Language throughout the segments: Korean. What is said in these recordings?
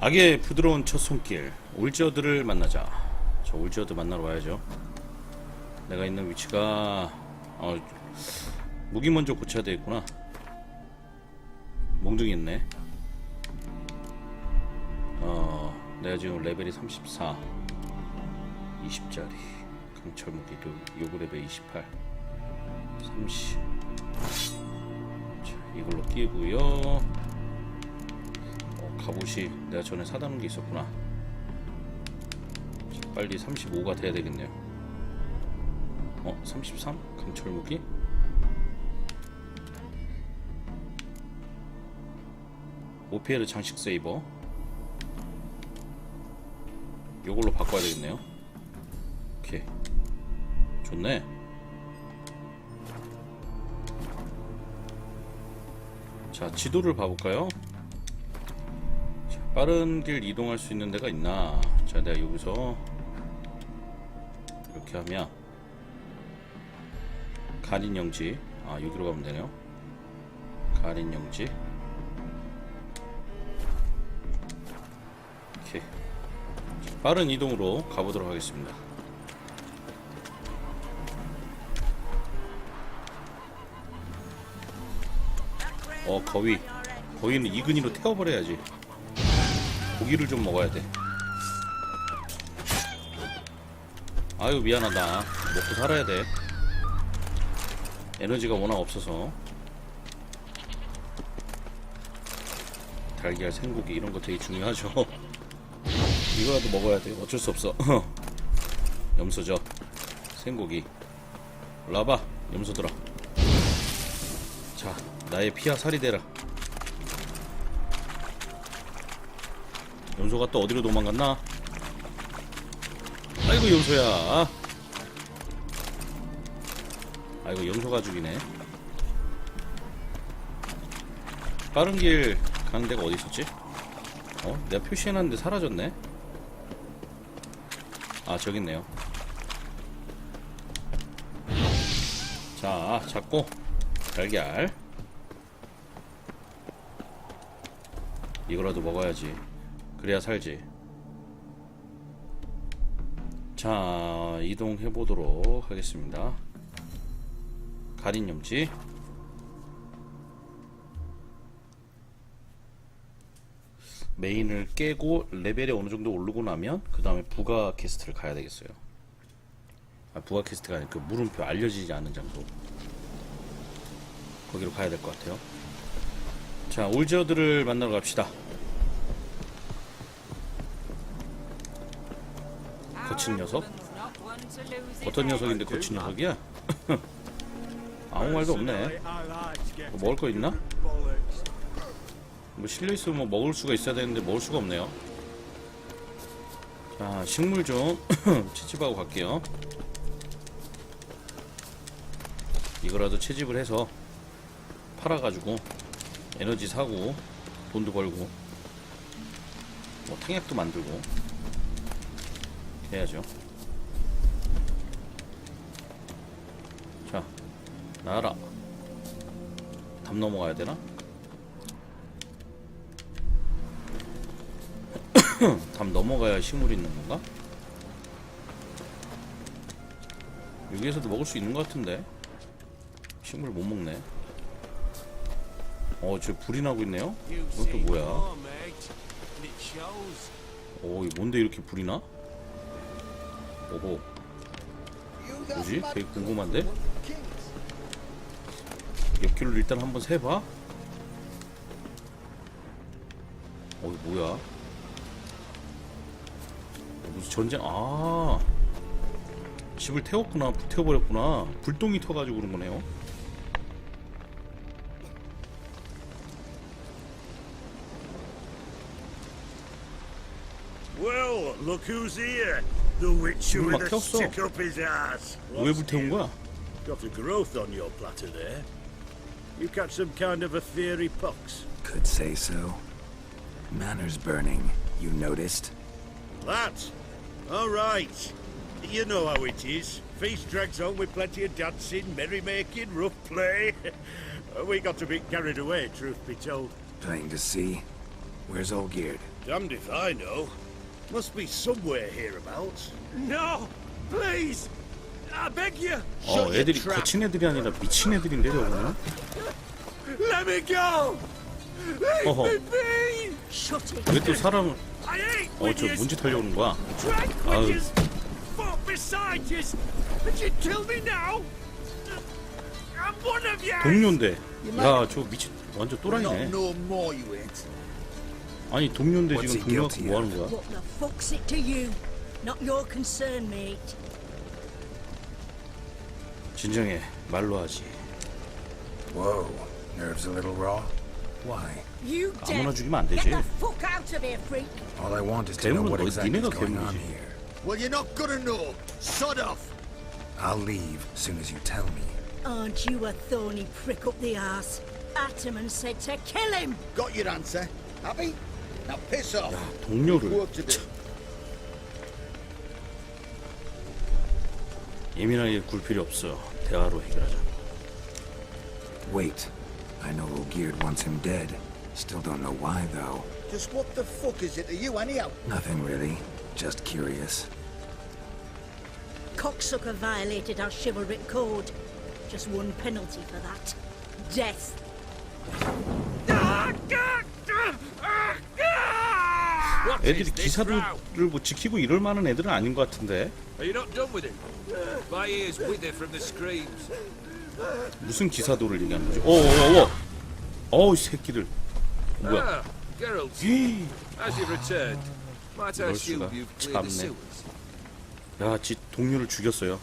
악의 부드러운 첫 손길 올지어드를 만나자. 저 올지어드 만나러 와야죠. 내가 있는 위치가 어, 무기 먼저 고쳐야 되겠구나. 몽둥이 있네. 어 내가 지금 레벨이 34 20짜리. 강철 무기 요- 요구 레벨 28 30 자, 이걸로 끼고요. 어, 갑옷이 내가 전에 사다 놓은 게 있었구나. 자, 빨리 35가 돼야 되겠네요. 어, 33? 강철 무기? 오피에르 장식 세이버. 요걸로 바꿔야 되겠네요. 오케이. 좋네. 자, 지도를 봐볼까요? 자, 빠른 길 이동할 수 있는 데가 있나? 자, 내가 여기서 이렇게 하면 가린 영지 아 여기로 가면 되네요. 가린 영지 이렇게 자, 빠른 이동으로 가보도록 하겠습니다. 어 거위 거위는 이근이로 태워버려야지. 고기를 좀 먹어야 돼. 아유 미안하다. 먹고 살아야 돼. 에너지가 워낙 없어서. 달걀, 생고기 이런 거 되게 중요하죠. 이거라도 먹어야 돼. 어쩔 수 없어. 염소죠. 생고기. 올라와봐. 염소들아. 자, 나의 피와 살이 되라. 염소가 또 어디로 도망갔나? 아이고 염소야. 아이고 염소 가 죽이네. 빠른 길 가는 데가 어디 있었지? 어? 내가 표시해놨는데 사라졌네. 아 저기 있네요. 자 잡고 달걀. 이거라도 먹어야지. 그래야 살지. 자, 이동해 보도록 하겠습니다. 가린 염지. 메인을 깨고 레벨이 어느 정도 오르고 나면 그 다음에 부가 퀘스트를 가야 되겠어요. 아, 부가 퀘스트가 아니라 그 물음표 알려지지 않은 장소. 거기로 가야 될 것 같아요. 자, 올지어들을 만나러 갑시다. 거친 녀석? 어떤 녀석인데 거친 녀석이야? 아무 말도 없네. 뭐 먹을 거 있나? 뭐 실려 있으면 뭐 먹을 수가 있어야 되는데 먹을 수가 없네요. 자, 식물 좀 채집하고 갈게요. 이거라도 채집을 해서 팔아가지고 에너지 사고 돈도 벌고 뭐 탕약도 만들고 해야죠. 자, 나와라. 담 넘어가야 되나? 담 넘어가야 식물이 있는 건가? 여기에서도 먹을 수 있는 것 같은데 식물 못 먹네. 어, 저 불이 나고 있네요. 또 뭐야? 오, 이 뭔데 이렇게 불이 나? 오호. 뭐지? 되게 궁금한데? 옆길로 일단 한번 세봐. 어, 이 뭐야? 어, 무슨 전쟁, 아. 집을 태웠구나, 불태워버렸구나. 불똥이 터가지고 그런 거네요. Look who's here. The witch with a stick up his ass. Wimbledon what? Got a growth on your platter there. You catch some kind of a fiery pox? Could say so. Manners burning, you noticed? That? All right. You know how it is. Feast drags on with plenty of dancing, merrymaking, rough play. we got a bit carried away, truth be told. Plain to see. Where's Olgierd? Damned if I know. Must be somewhere hereabouts. No! Please! I beg you! 어 애들이 거친 애들이 아니라 미친 애들인데 저거는 Let me go! Leave 어허. me be! Shut it. 왜또 ain't 어저 하려고 그러는 거야 아유. with yous! Fought beside yous! And you kill me now? I'm one of you! 동료인데 야 저 미친 완전 또라이네 아니 동료인데 지금 동료가 뭐 하는 거야 What the fuck's it to you? Not your concern, mate. 진정해 말로 하지 Whoa. Nerves a little raw? Why? You 아무나 dead. 죽이면 안 Get 되지 the fuck out of here, freak. All I want is to know 괴물은 what 어디 exactly is 니네가 going on 괴물이지. here. Well, you're not gonna know. Sod off. I'll leave soon as you tell me. Aren't you a thorny prick up the arse? Ataman said to kill him. Got your answer. Happy? Now piss off. 동료를 Work to do. 예민하게 굴 필요 없어 대화로 해결하자 Wait. I know Olgierd wants him dead. Still don't know why, though. Just what the fuck is it to you, anyhow? Nothing really. Just curious. Cocksucker violated our chivalric code. Just one penalty for that. Death. What 애들이? 기사들을 뭐 지키고 이럴 만한 애들은 아닌 것 같은데 Are you not done with it? My ears wither from the screams. 무슨 기사도를 얘기하는 거지 어어어 어우 이 새끼들 뭐야 Ah, 이럴 수가. 참네. 야, 지 동료를 죽였어요.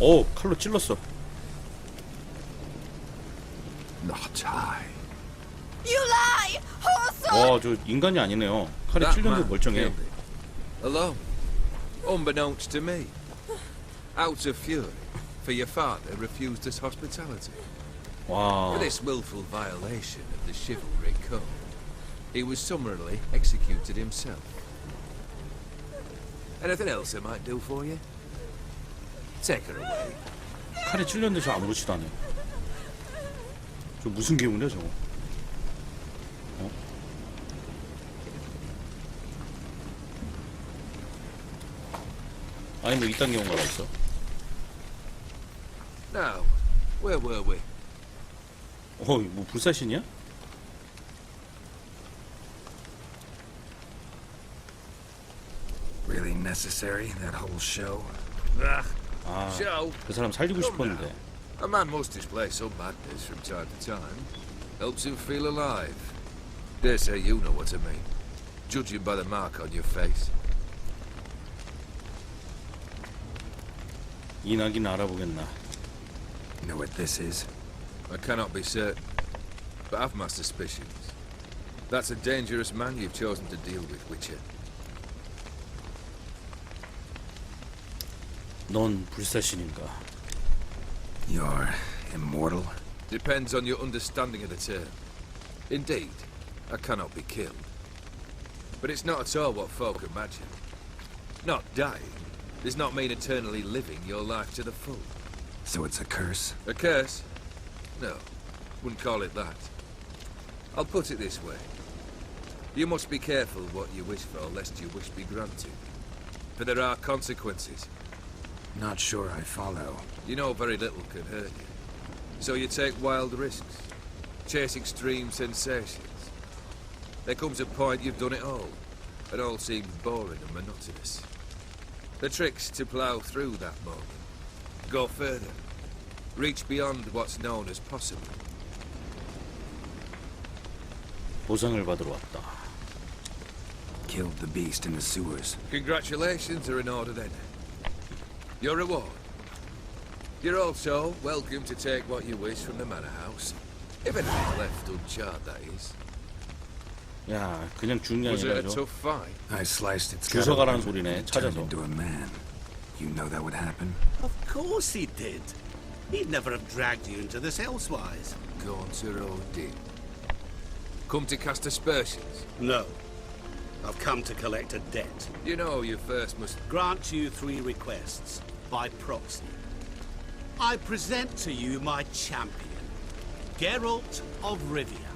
어, 칼로 찔렀어. Not I. You lie! Whoreson! 와, 저 인간이 아니네요. 칼에 That 찔렸는데 man 멀쩡해. killed it. Alone. Unbeknownst to me. Out of fury, for your father refused us hospitality. 와, For this willful violation of the chivalry code, he was summarily executed himself. Anything else I might do for you? Take her away. 칼에 찔렸는데 저 아무렇지도 않아요. 저 무슨 괴물이야, 저거? 어? 아니, 뭐 이딴 경우가 있어? Now, where were we? 어, 뭐 불사신이야? Really necessary, that whole show? Ah, 아, show. 그 사람 살리고 싶었는데. A man must display some madness from time to time. Helps him feel alive. Dare say you know what I mean. Judging by the mark on your face. 이낙인 알아보겠나. Know what this is? I cannot be certain, but I've my suspicions. That's a dangerous man you've chosen to deal with, Witcher. 넌 불사신인가? You're immortal? Depends on your understanding of the term. Indeed, I cannot be killed. But it's not at all what folk imagine. Not dying does not mean eternally living your life to the full. So it's a curse? A curse? No, wouldn't call it that. I'll put it this way. You must be careful what you wish for, lest your wish be granted. For there are consequences. Not sure I follow. You know very little can hurt you. So you take wild risks, chase extreme sensations. There comes a point you've done it all, and all seems boring and monotonous. The trick's to plough through that moment, go further, reach beyond what's known as possible. 보상을 받으러 왔다. Killed the beast in the sewers. Congratulations are in order then. Your reward. You're also welcome to take what you wish from the manor house. If anything's left uncharred, that is. 야, 그냥 죽는 게 Was it a 아니라 저 tough fight? I sliced its 주워가라는 gut open 소리네, and turned 찾아서. into a man. You know that would happen? Of course he did. He'd never have dragged you into this elsewise. Gaunter Odin. Come to cast aspersions. No. I've come to collect a debt. You know you first must... Grant you three requests by proxy. I present to you my champion, Geralt of Rivia.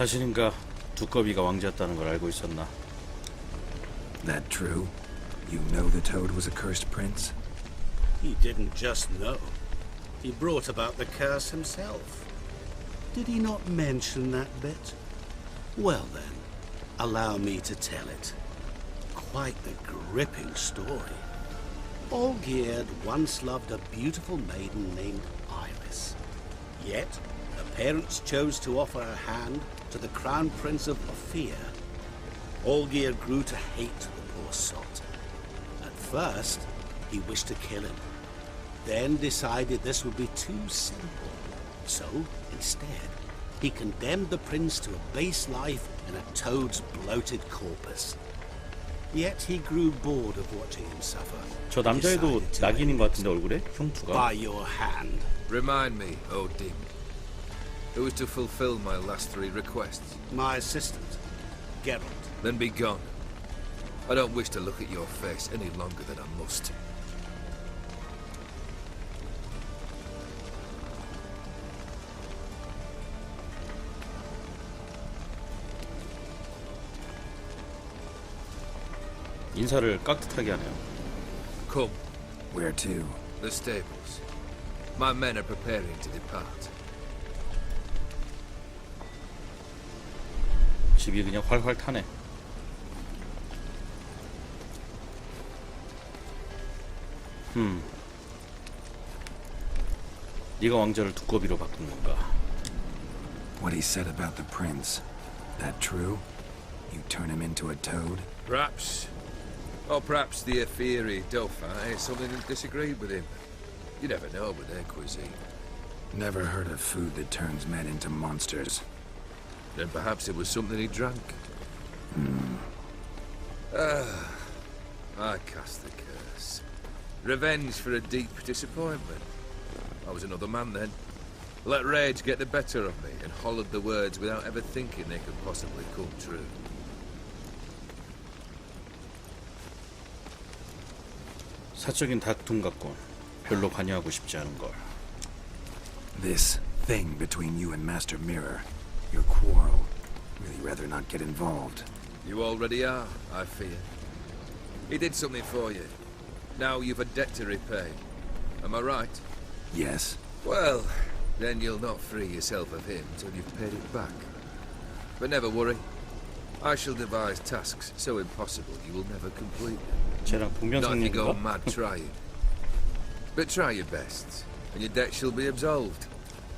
사실인가 두꺼비가 왕자였다는 걸 알고 있었나? That true? You know the Toad was a cursed prince? He didn't just know. He brought about the curse himself. Did he not mention that bit? Well then, allow me to tell it. Quite the gripping story. Olgierd once loved a beautiful maiden named Iris. Yet, her parents chose to offer her hand to the Crown Prince of Ophir. Olgierd grew to hate the poor sot. At first, he wished to kill him, then decided this would be too simple. So, instead, he condemned the prince to a base life in a toad's bloated corpus. Yet he grew bored of watching him suffer. 저 남자애도 Decided to 낙인인 end 것 it 같은데 얼굴에 흉투가. By your hand. Remind me, Odin. Who was to fulfill my last three requests? My assistant, Geralt. Then be gone. I don't wish to look at your face any longer than I must. 인사를 깍듯하게 하네요. Come, Where to? the stables. My men are preparing to depart. 집이 그냥 활활 타네. 음. 네가 왕자를 두꺼비로 바꾼 건가? What he said about the prince. That true? You turn him into a toad? Perhaps. Or perhaps the Ephiri Dauphin had something that disagreed with him. You never know with their cuisine. Never heard of food that turns men into monsters. Then perhaps it was something he drank. Ah, I cast the curse. Revenge for a deep disappointment. I was another man then. Let rage get the better of me and hollered the words without ever thinking they could possibly come true. 사적인 다툼 같군. 별로 관여하고 싶지 않은 걸. This thing between you and Master Mirror. your quarrel. Really rather not get involved. You already are, I fear. He did something for you. Now you've a debt to repay. Am I right? Yes. Well, then you'll not free yourself of him till you've paid it back. But never worry. I shall devise tasks so impossible you will never complete. Not you go mad trying. But try your best, and your debt shall be absolved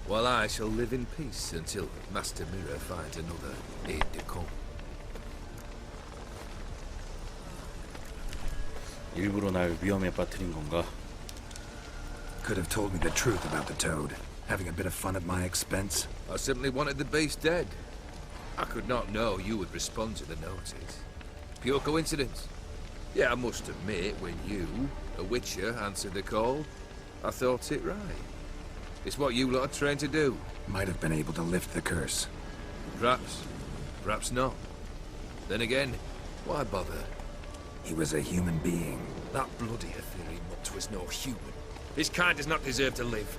while I shall live in peace until Master Mirror finds another aide de camp. 일부러 날 위험에 빠뜨린 건가? Could have told me the truth about the toad. Having a bit of fun at my expense. I simply wanted the beast dead. I could not know you would respond to the notice. Pure coincidence. Yeah, I must admit, when you, a witcher, answered the call, I thought it right. It's what you lot are trained to do. Might have been able to lift the curse. Perhaps. Perhaps not. Then again, why bother? He was a human being. That bloody Ethereal mutt was no human. His kind does not deserve to live.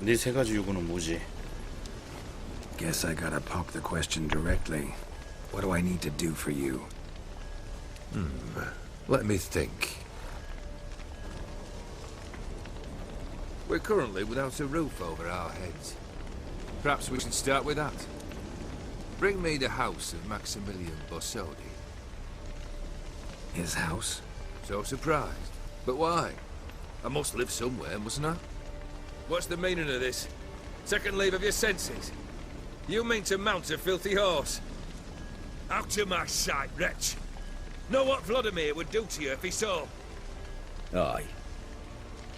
네 세 가지 요구는 뭐지? Guess I gotta pop the question directly. What do I need to do for you? Let me think. We're currently without a roof over our heads. Perhaps we should start with that. Bring me the house of Maximilian Bossodi. His house? So surprised. But why? I must live somewhere, mustn't I? What's the meaning of this? Second leave of your senses? You mean to mount a filthy horse? Out of my sight, wretch! Know what Vladimir would do to you if he saw? Aye.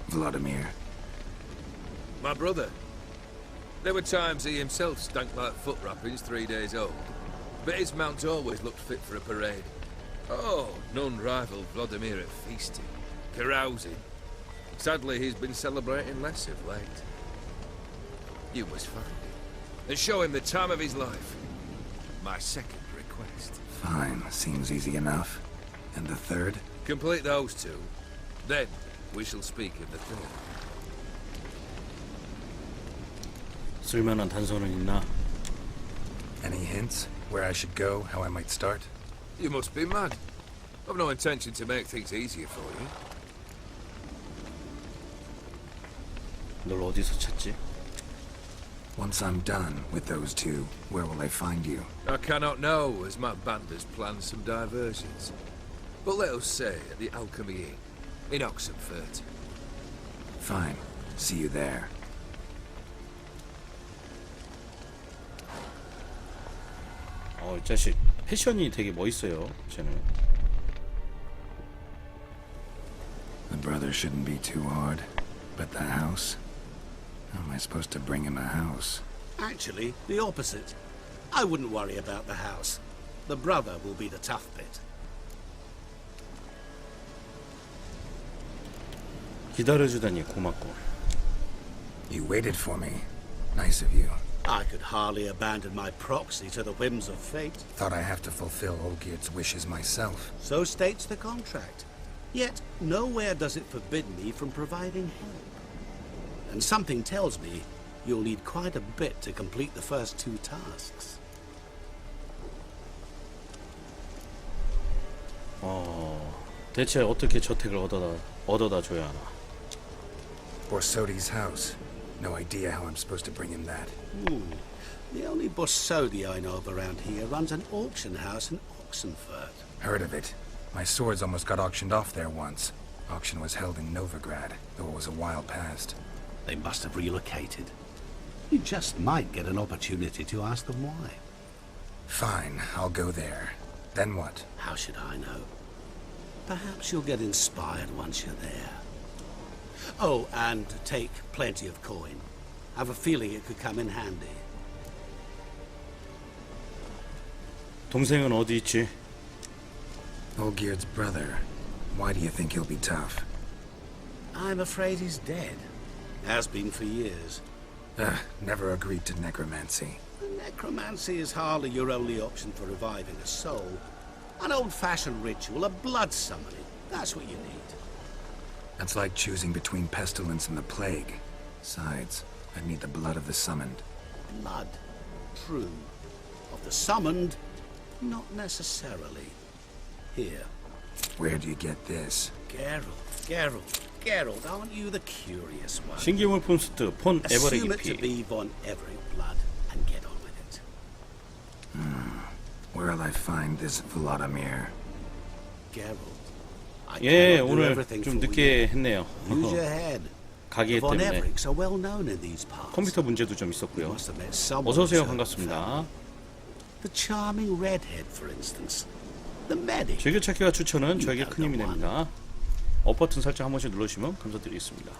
Vladimir. My brother. There were times he himself stank like foot wrappings three days old. But his mount always looked fit for a parade. Oh, none rivaled Vladimir at feasting, carousing. Sadly, he's been celebrating less of late. You must find him and show him the time of his life. My second request. Fine. Seems easy enough. And the third? Complete those two. Then we shall speak of the third. 쓸만한 단서는 있나? Any hints? Where I should go? How I might start? You must be mad. I've no intention to make things easier for you. 널 어디서 찾지? Once I'm done with those two, where will I find you? I cannot know, as my band has planned some diversions. But let us say at the Alchemy Inn, in Oxenfurt. Fine. See you there. 어, 이 자식 패션이 되게 멋있어요. 쟤는. The brother shouldn't be too hard. But the house? How am I supposed to bring him a house? Actually, the opposite. I wouldn't worry about the house. The brother will be the tough bit. 기다려주다니 고맙고. You waited for me. Nice of you. I could hardly abandon my proxy to the whims of fate. Thought I have to fulfill Olgierd's wishes myself. So states the contract. Yet, nowhere does it forbid me from providing help. And something tells me you'll need quite a bit to complete the first two tasks. 어, 대체 어떻게 저택을 얻어다 얻어다 줘야 하나? Borsodi's house. No idea how I'm supposed to bring him that. Hmm. The only Bossodi I know of around here runs an auction house in Oxenfurt. Heard of it. My swords almost got auctioned off there once. Auction was held in Novigrad, though it was a while past. They must have relocated. You just might get an opportunity to ask them why. Fine, I'll go there. Then what? How should I know? Perhaps you'll get inspired once you're there. Oh, and take plenty of coin. Have a feeling it could come in handy. 동생은 어디 있지? Olgierd's brother. Why do you think he'll be tough? I'm afraid he's dead. Has been for years. Ugh, never agreed to necromancy. Necromancy is hardly your only option for reviving a soul. An old-fashioned ritual, a blood summoning. That's what you need. That's like choosing between pestilence and the plague. Besides, I'd need the blood of the summoned. Blood. True. Of the summoned, not necessarily. Here. Where do you get this? Geralt, Geralt, Geralt, aren't you the curious one? 신기물품 수트 폰 Assume it to 에버레기 피. be Von Everett blood and get on with it. Where'll I find this Vladimir? Geralt, I 예, 오늘 좀 늦게. 했네요. Von 때문에. 컴퓨터 문제도 좀 있었고요. 어서 오세요. 반갑습니다. 즐겨찾기와 추천은 저에게 큰 힘이 됩니다. 업 버튼 살짝 한 번씩 눌러주시면 감사드리겠습니다.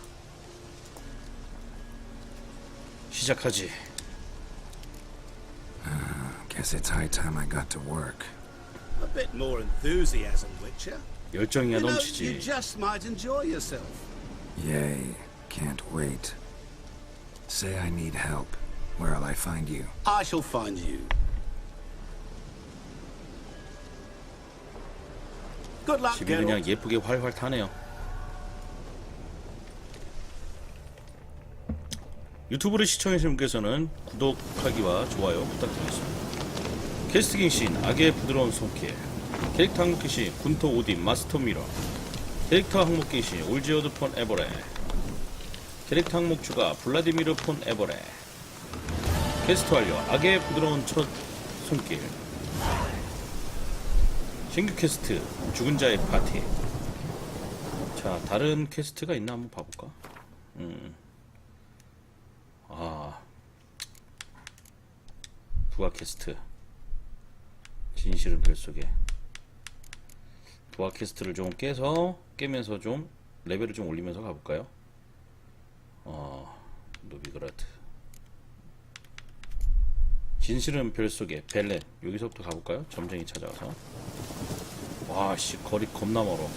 시작하지. Guess it's high time I got to work. A bit more enthusiasm, Witcher. 열정이야 넘치지. just might enjoy yourself. Yay, can't wait. Say I need help. Where'll I find you? I shall find you. Good luck, 집이 그냥. 예쁘게 활활 타네요. 유튜브를 시청하시는 분께서는 구독하기와 좋아요 부탁드리겠습니다. 캐스팅 신 악의 부드러운 손길 캐릭터 항목기 시 군토 오딘 마스터 미러. 캐릭터 항목기 시 올지어드 폰 에버레. 캐릭터 항목 추가 블라디미르 폰 에버레. 퀘스트 완료 악의 부드러운 첫 손길. 신규 퀘스트 죽은 자의 파티. 자 다른 퀘스트가 있나 한번 봐볼까? 음. 아. 부하 퀘스트. 진실은 별 속에 부하 퀘스트를 좀 깨서 깨면서 좀 레벨을 좀 올리면서 가볼까요? 어 노비그라드 진실은 별 속에 벨렌 여기서부터 가볼까요? 점쟁이 찾아와서. 와씨 거리 겁나 멀어.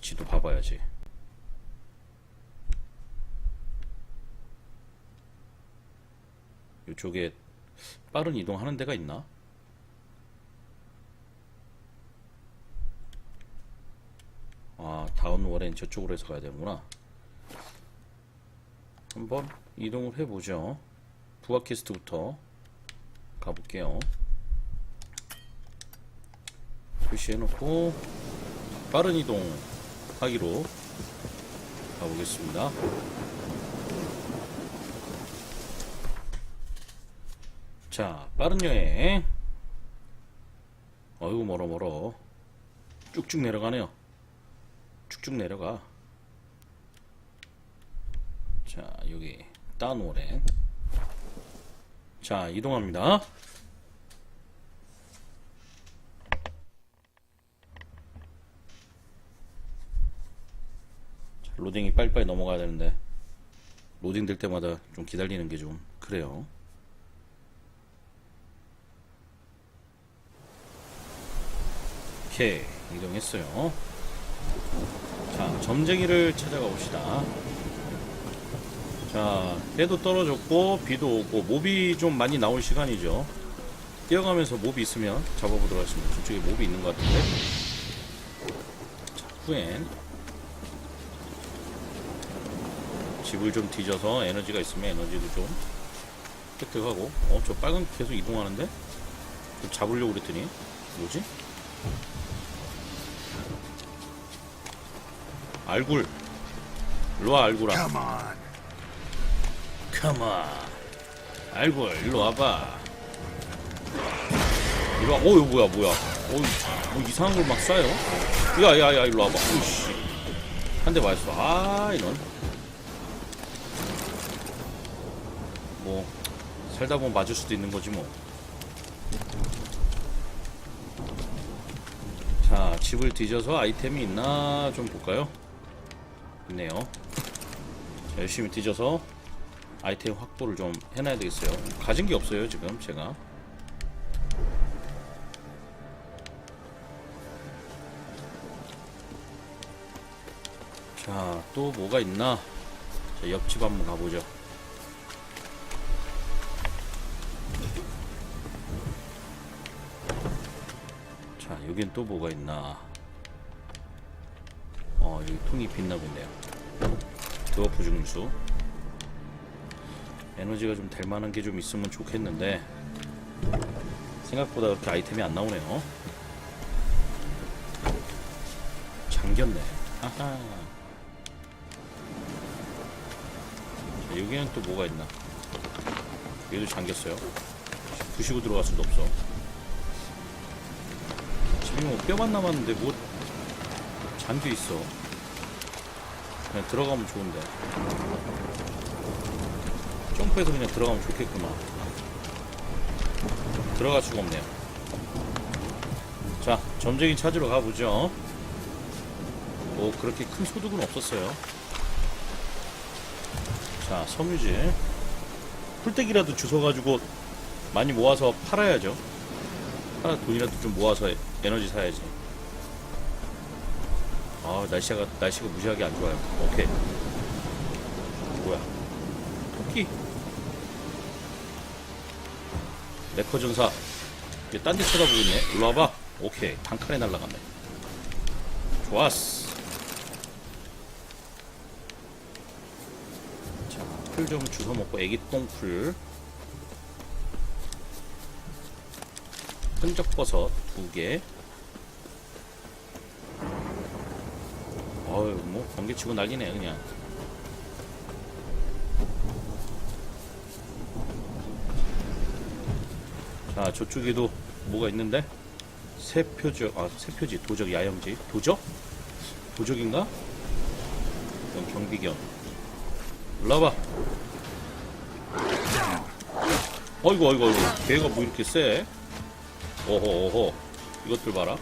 지도 봐봐야지. 이쪽에 빠른 이동하는 데가 있나? 다운 워렌 저쪽으로 해서 가야 되는구나. 한번 이동을 해보죠. 부하캐스트부터 가볼게요. 표시해놓고 빠른 이동 하기로 가보겠습니다. 자, 빠른 여행. 어이구, 멀어, 멀어. 쭉쭉 내려가네요. 쭉쭉 내려가. 자, 여기, 따노렌. 자, 이동합니다. 자, 로딩이 빨리빨리 넘어가야 되는데, 로딩 될 때마다 좀 기다리는 게 좀 그래요. 오케이 이동했어요 자 점쟁이를 찾아가 봅시다. 자 해도 떨어졌고 비도 오고 몹이 좀 많이 나올 시간이죠. 뛰어가면서 몹이 있으면 잡아보도록 하겠습니다. 저쪽에 몹이 있는 것 같은데. 자 후엔. 집을 좀 뒤져서 에너지가 있으면 에너지도 좀 획득하고. 어 저 빨간 계속 이동하는데? 좀 잡으려고 그랬더니. 뭐지? 알굴. 일로와 알굴아. Come on. 컴온 알굴 일로 와봐. 일로 와 어, 이거 뭐야 뭐야. 어, 뭐 이상한 걸 막 쏴요? 야야야 일로 와봐. 오씨. 한 대 맞았어. 아 이런. 뭐 살다 보면 맞을 수도 있는 거지 뭐. 자, 집을 뒤져서 아이템이 있나 좀 볼까요? 있네요. 자, 열심히 뒤져서 아이템 확보를 좀 해놔야 되겠어요. 가진 게 없어요, 지금 제가. 자, 또 뭐가 있나? 자, 옆집 한번 가보죠. 자, 여긴 또 뭐가 있나? 어, 여기 통이 빛나고 있네요. 드워프 중수. 에너지가 좀 될 만한 게 좀 있으면 좋겠는데, 생각보다 그렇게 아이템이 안 나오네요. 잠겼네. 아하. 자, 여기는 또 뭐가 있나? 여기도 잠겼어요. 부시고 들어갈 수도 없어. 지금 뭐 뼈만 남았는데 뭐 잠겨 있어. 그냥 들어가면 좋은데. 점프해서 그냥 들어가면 좋겠구나. 들어갈 수가 없네요. 자, 점쟁이 찾으러 가보죠. 뭐 그렇게 큰 소득은 없었어요. 자, 섬유질. 풀떼기라도 주워가지고 많이 모아서 팔아야죠. 하나 돈이라도 좀 모아서 에너지 사야지. 아 날씨가 날씨가 무지하게 안 좋아요. 오케이. 뭐야? 토끼? 메커 전사. 딴데 쳐다보고 있네. 일로 와봐. 오케이. 단칼에 날라갔네. 좋았어. 자, 풀 좀 주워 먹고 애기 똥풀. 흔적버섯 두 개. 어휴, 뭐, 번개 치고 난리네, 그냥. 자, 저쪽에도 뭐가 있는데? 세표적, 아, 세표지, 도적 야영지. 도적? 도적인가? 이건 경비견. 올라와봐. 어이구, 어이구, 어이구. 걔가 뭐 이렇게 세? 오호 오호 이것들 봐라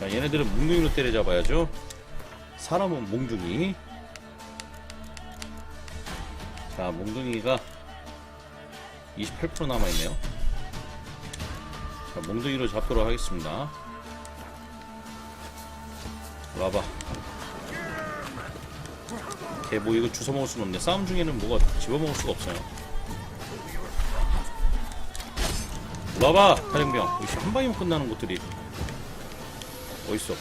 자 얘네들은 몽둥이로 때려잡아야죠. 사람은 몽둥이. 자 몽둥이가 28% 남아있네요. 자 몽둥이로 잡도록 하겠습니다. 와봐. 걔 뭐 이거 주워 먹을 수는 없네. 싸움 중에는 뭐가 집어먹을 수가 없어요. 와봐 탈영병. 역시 한 방이면 끝나는 것들이 어딨어?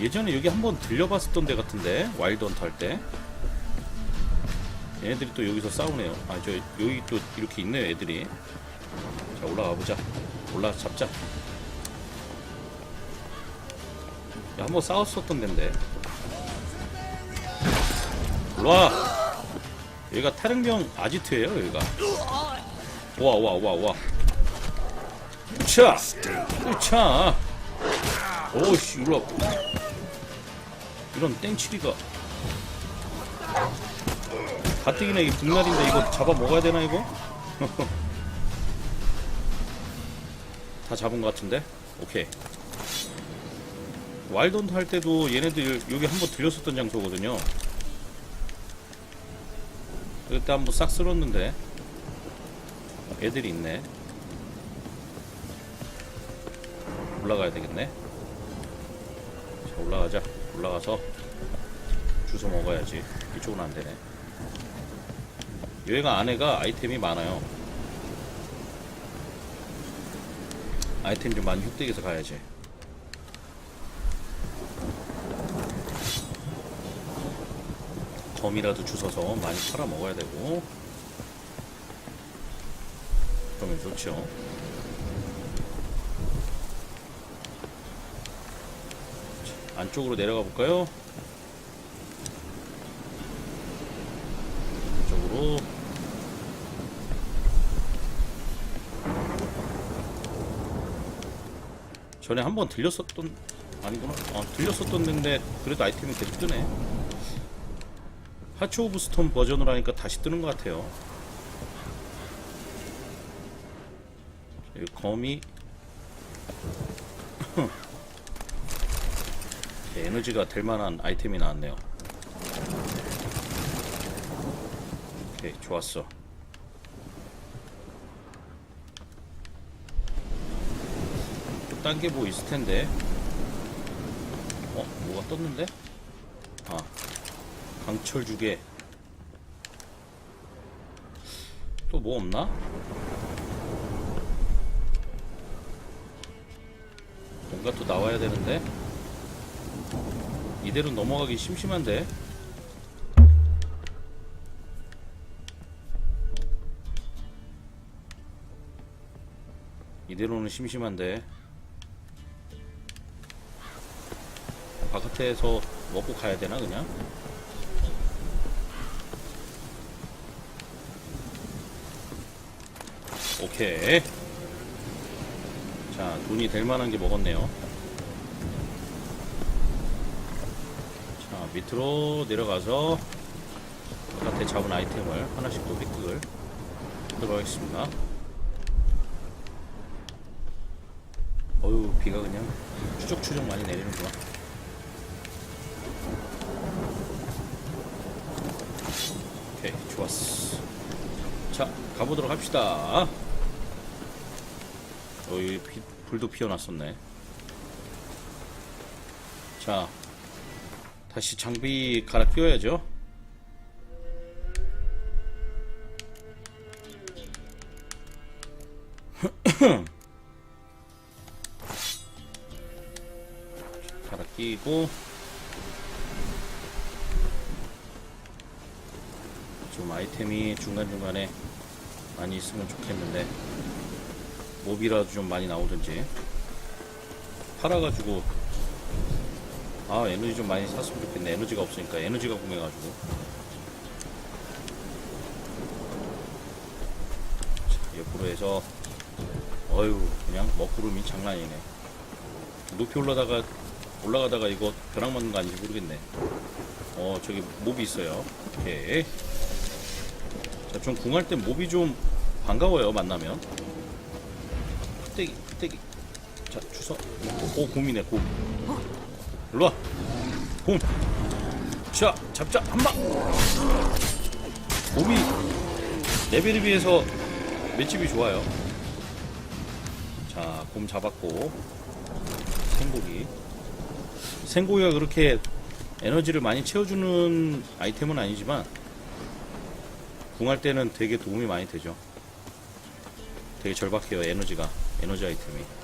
예전에 여기 한번 들려봤었던 데 같은데 와일드 헌트 할때. 얘네들이 또 여기서 싸우네요. 아 저 여기 또 이렇게 있네요 애들이. 자 올라가 보자. 올라가 잡자. 야 한번 싸웠었던 데인데. 올라와. 여기가 타령병 아지트예요 여기가. 와와 와와. 으차! 으차 오씨 일로 와 이런 땡치리가. 가뜩이나 이게 북날인데 이거 잡아 먹어야 되나 이거? 다 잡은 것 같은데? 오케이. 와일드헌트 할 때도 얘네들 여기 한번 들렸었던 장소거든요. 그때 한번 싹 쓸었는데. 애들이 있네. 올라가야 되겠네. 자 올라가자. 올라가서 주워 먹어야지. 이쪽은 안 되네. 여기가 안에가 아이템이 많아요. 아이템 좀 많이 획득해서 가야지. 점이라도 주워서 많이 팔아 먹어야 되고. 그러면 좋죠 안쪽으로 내려가 볼까요? 이쪽으로. 전에 한 번 들렸었던 아니구나. 어, 들렸었던 데인데 그래도 아이템이 계속 뜨네. 하츠 오브 스톰 버전으로 하니까 다시 뜨는 것 같아요. 여기 에너지가 될 만한 아이템이 나왔네요 오케이 좋았어 또딴게 뭐 있을 텐데 어? 뭐가 떴는데? 아 강철 주게 또 뭐 없나? 뭔가 또 나와야 되는데 이대로 넘어가기 심심한데. 이대로는 심심한데. 바깥에서 먹고 가야 되나 그냥? 오케이. 자 돈이 될 만한 게 먹었네요 자 밑으로 내려가서 바깥에 잡은 아이템을 하나씩 또 획득을 하도록 하겠습니다. 어휴 비가 그냥 추적추적 많이 내리는구나. 오케이 좋았어. 자 가보도록 합시다. 어 피- 불도 피어났었네. 자 다시 장비 갈아 끼워야죠. 갈아 끼고. 좀 아이템이 중간중간에 많이 있으면 좋겠는데 몹이라도 좀 많이 나오든지 팔아가지고 아 에너지 좀 많이 샀으면 좋겠네 에너지가 없으니까 에너지가 궁해가지고 자, 옆으로 해서 어휴 그냥 먹구름이 장난이네 높이 올라다가 올라가다가 이거 벼락 맞는 거 아닌지 모르겠네 어 저기 몹이 있어요 오케이 자, 좀 궁할 때 몹이 좀 반가워요, 만나면. 흑대기, 흑대기. 자, 주서. 오, 곰이네, 곰. 일로 와. 곰. 자, 잡자, 한 방. 곰이 레벨에 비해서 맷집이 좋아요. 자, 곰 잡았고. 생고기. 생고기가 그렇게 에너지를 많이 채워주는 아이템은 아니지만, 궁할 때는 되게 도움이 많이 되죠. 되게 절박해요, 에너지가. 에너지 아이템이.